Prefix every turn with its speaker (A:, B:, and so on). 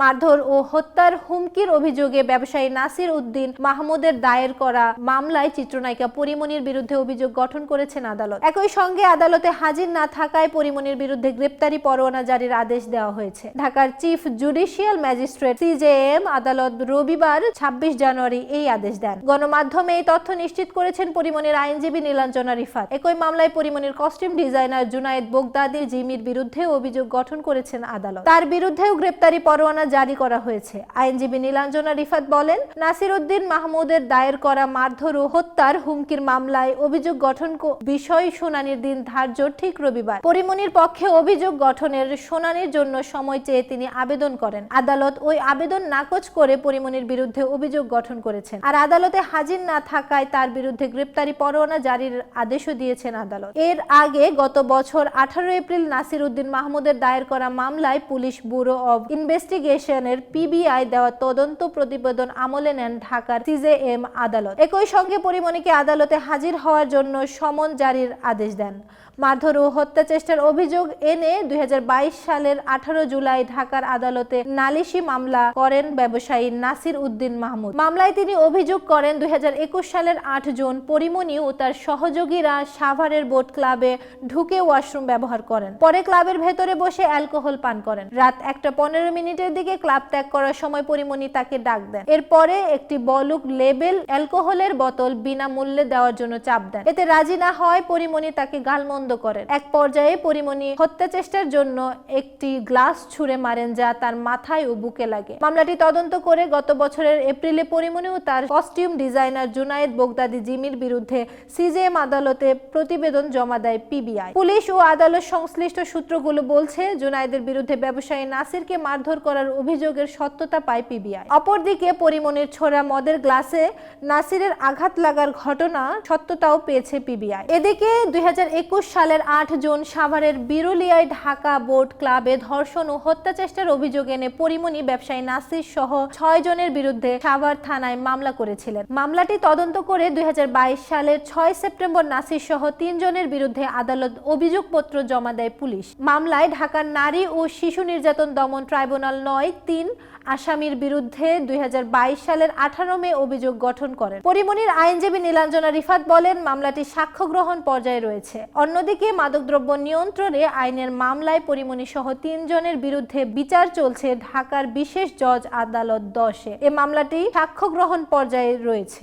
A: মারধর ও হত্যার হুমকির অভিযোগে ব্যবসায়ী নাসির উদ্দিন মাহমুদের দায়ের করা মামলায় চিত্রনায়িকা পরিমনির বিরুদ্ধে অভিযোগ গঠন করেছেন আদালত। একই সঙ্গে আদালতে হাজির না থাকায় পরিমণির বিরুদ্ধে গ্রেপ্তারি পরোয়ানা জারির আদেশ দেওয়া হয়েছে। ঢাকার চিফ জুডিশিয়াল ম্যাজিস্ট্রেট সিজেএম আদালত রবিবার ছাব্বিশ জানুয়ারি এই আদেশ দেন। গণমাধ্যমে এই তথ্য নিশ্চিত করেছেন পরিমনির আইনজীবী নীলাঞ্জনা রিফাত। একই মামলায় পরিমনির কস্টিউম ডিজাইনার জুনায়েদ বোগদাদি জিমির বিরুদ্ধে অভিযোগ গঠন করেছেন আদালত। তার বিরুদ্ধেও গ্রেপ্তারি পরোয়ানা জারি করা হয়েছে। আইনজীবী নীলাঞ্জনা রিফাত বলেন নাসির উদ্দিন মাহমুদের দায়ের করা মারধর ও হত্যার হুমকির মামলায় অভিযোগ গঠন বিষয় শুনানির দিন ধার্য ঠিক রবিবার। পরিমণির পক্ষে অভিযোগ গঠনের শুনানির জন্য সময় চেয়ে তিনি আবেদন করেন। আদালত ওই আবেদন নাকচ করে পরিমণির বিরুদ্ধে অভিযোগ গঠন করেছেন। আর আদালতে হাজির না থাকায় তার বিরুদ্ধে গ্রেপ্তারি পরোয়ানা জারির আদেশও দিয়েছেন আদালত। এর আগে গত বছর আঠারো এপ্রিল নাসির উদ্দিন মাহমুদের দায়ের করা মামলায় পুলিশ ব্যুরো অব ইনভেস্টিগেশনের পিবিআই দেওয়া তদন্ত প্রতিবেদন আমলে নেন ঢাকার সিজেএম আদালত। একই সঙ্গে পরিমণিকে আদালতে হাজির হওয়ার জন্য সমন জারির আদেশ দেন। মারধর ও হত্যা চেষ্টার অভিযোগ এনে দুই সালের আঠারো জুলাই ঢাকার আদালতে নালিশি মামলা করেন ব্যবসায়ী নাসির উদ্দিন মাহমুদ। মামলায় তিনি অভিযোগ করেন, দুই হাজার একুশ সালের আট জুন পরিমণি ও তার সহযোগীরা সাভারের বোট ক্লাবে ঢুকে ওয়াশরুম ব্যবহার করেন। পরে ক্লাবের ভেতরে বসে অ্যালকোহল পান করেন। রাত একটা পনেরো মিনিটের দিকে ক্লাব ত্যাগ করার সময় পরিমণি তাকে ডাক দেন। এরপরে একটি বলুক লেবেল অ্যালকোহলের বোতল বিনামূল্যে দেওয়ার জন্য চাপ দেন। এতে রাজি না হয় পরিমণি তাকে গালমন্দ করেন। এক পর্যায়ে পরিমণি হত্যা চেষ্টার জন্য একটি গ্লাস ছুঁড়ে মারেন যা তার মাথায় ও বুকে লাগে। মামলাটি তদন্ত করে গত বছরের এপ্রিলে পরিমণি ও তার কস্টিউম ডিজাইনার জুনায়েদ বোগদাদি জিমির বিরুদ্ধে সিজেএম আদালতে প্রতিবেদন জমা দেয় পিবিআই। পুলিশ ও আদালত সংশ্লিষ্ট সূত্রগুলো বলছে, জুনায়েদের বিরুদ্ধে ব্যবসায়ী নাসিরকে মারধর করার অভিযোগের সত্যতা পায় পিবিআই। অপরদিকে পরিমণির ছোড়া মদের গ্লাসে নাসিরের আঘাত লাগার ঘটনা সত্যতাও পেয়েছে পিবিআই। এদিকে দুই হাজার একুশ সালের আট জুন সাভারের বিরুলিয়ায় ঢাকা বোর্ড ক্লাবে ধর্ষণ ও হত্যা চেষ্টার অভিযোগ এনে পরিমনি ব্যবসায়ী নাসির সহ ছয় জনের বিরুদ্ধে সাভার থানায় মামলা করেছিলেন। মামলাটি তদন্ত করে দুই হাজার বাইশ সালের ছয় সেপ্টেম্বর নাসির সহ তিনজনের বিরুদ্ধে আদালত অভিযোগপত্র জমা দেয় পুলিশ। মামলায় ঢাকার নারী ও শিশু নির্যাতন দমন ট্রাইব্যুনাল নয় তিন আসামির বিরুদ্ধে দুই সালের আঠারো মে অভিযোগ গঠন করেন। পরিমনির আইনজীবী নীলাঞ্জনা রিফাত বলেন, মামলাটি সাক্ষ্য গ্রহণ পর্যায়ে রয়েছে। অন্যদিকে মাদকদ্রব্য নিয়ন্ত্রণে আইনের মামলায় পরিমণি সহ তিনজনের বিরুদ্ধে বিচার চলছে ঢাকার বিশেষ জজ আদালত দশে। এ মামলাটি সাক্ষ্য গ্রহণ পর্যায়ে রয়েছে।